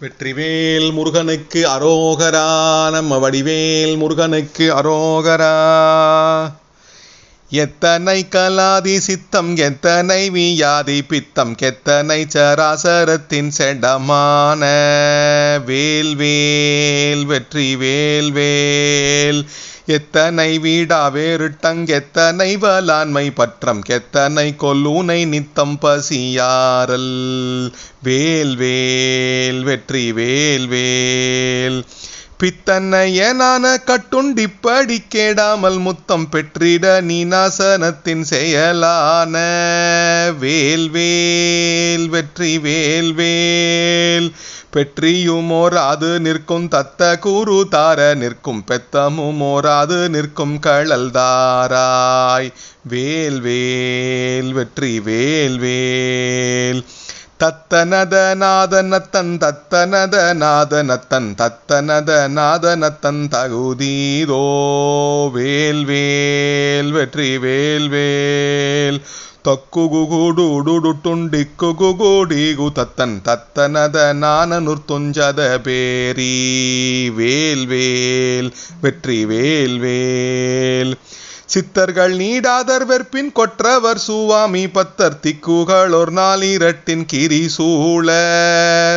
வெற்றிவேல் முருகனுக்கு அரோகரா நம்ம வடிவேல் முருகனுக்கு அரோகரா. எத்தனை கலாதி சித்தம் எத்தனை வியாதி பித்தம் கெத்தனை சராசரத்தின் செடமான. வேல்வேல் வெற்றி வேல்வேல் எத்தனை வீடா வேறுட்டங் எத்தனை வலாண்மை பற்றம் கெத்தனை கொல்லூனை நித்தம் பசியாரல் வேல் வேல் வெற்றி வேல் வேல். பித்தன்னையனான கட்டுண்டிப்படி கேடாமல் முத்தம் பெற்றிட நீநாசனத்தின் செயலான வேல்வேல் வெற்றி வேல்வேல் பெற்றியுமோராது நிற்கும் தத்த கூறு தார நிற்கும் பெத்தமுமோராது நிற்கும் கழல் தாராய். வேல்வேல் வெற்றி வேல்வேல் தத்தனத நாதனத்தன் தத்தனத நாதனத்தன் தத்தனத நாதனத்தன் தகுதீரோ வேல்வேல் வெற்றி வேல்வேல் தொக்குகுகுடுடுடுண்டிக்குகுடிகு தத்தன் தத்தனத நானனுர்த்தொஞ்சத பேரி. வேல்வேல் வெற்றி வேல்வேல் சித்தர்கள் நீடாதர் வெற்பின் கொற்றவர் சுவாமி பத்தர் திக்குகள் ஒரு நாளிரட்டின் கிரி சூழ.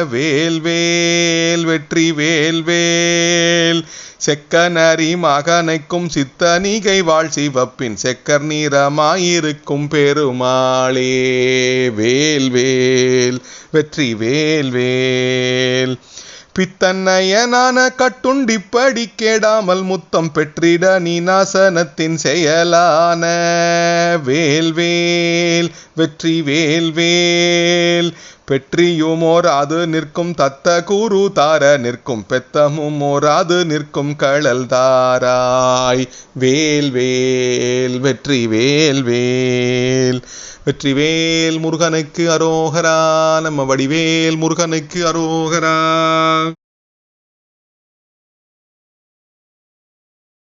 வேல் வேல் வெற்றி வேல் வேல். செக்கனரி மகனைக்கும் சித்தனிகை வாழ் சிவப்பின் செக்கர் நீரமாயிருக்கும் பெருமாளே. வேல் வேல் வெற்றி வேல் வேல். பித்தன்னையனான கட்டுண்டிப்படி கேடாமல் முத்தம் பெற்றிட நீ நாசனத்தின் செயலான வேல்வேல் வெற்றி வேல் பெற்றியுமோர் அது நிற்கும் தத்த கூறு தார நிற்கும் பெத்தமும் ஓராது நிற்கும் கழல் தாராய். வேல் வேல் வெற்றி வேல் வேல். வெற்றிவேல் முருகனுக்கு அரோகரா. நம்ம வடிவேல் முருகனுக்கு அரோகரா.